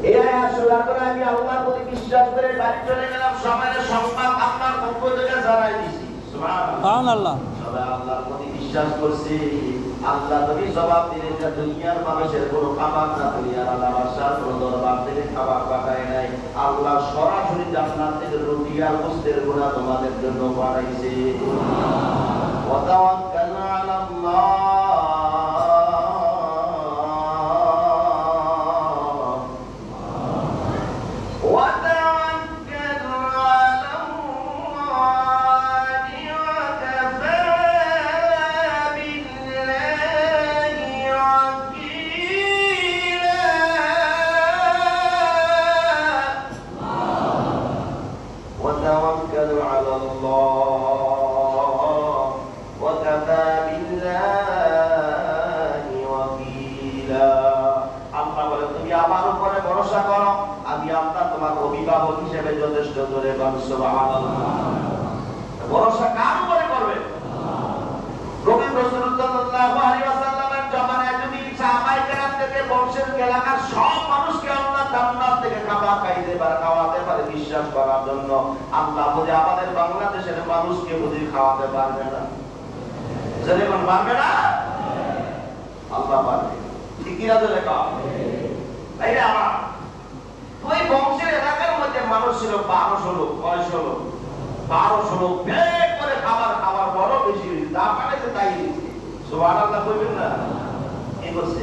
এই আয়াত শোনার পরে আমি আল্লাহর প্রতি বিশ্বাস করে বাড়ি চলে গেলাম সবাইয়ের সংবাদ আপনার পক্ষ থেকে জানাই দিছি। সুবহানাল্লাহ। সুবহানাল্লাহ। সবাই আল্লাহর প্রতি বিশ্বাস করছি আল্লাহ তুমি জবাব দিলেন যে দুনিয়ার মানুষের কোনো খাবার না দুনিয়ার আল্লাহ বাদশাহ কোনো দরবার থেকে খাবার পাঠায় নাই আল্লাহ সরাসরি জান্নাত থেকে রুটি আর গুণা তোমাদের জন্য পাঠাইছে وتوكل على الله وكفى بالله وكيلا আল্লাহ বলে তুমি আমার উপরে ভরসা করো আমি আল্লাহ তোমার অভিভাবক হিসেবে যথেষ্ট জোরে সুবহানাল্লাহ ভরসা কার উপরে করবে নবী রাসূলুল্লাহ সাল্লাল্লাহু আলাইহি ওয়াসাল্লামের জামানায় যদি সাহাবায়ে কেরাম থেকে বংশের এলাকার সব মানুষকে আল্লাহ জান্নাত থেকে খাবার খাইতে পারে খাওয়াতে পারে বিশ্বাস করার জন্য আল্লাহ বুঝে আমাদের বাংলাদেশের মানুষকে বুঝি খাওয়াতে পারবে না। পারবে না? আল্লাহ পারবে। তাই ওই এলাকার মানুষ ছিল করে খাবার খাবার বড় বেশি পাঠাইছে তাই না? কি করছে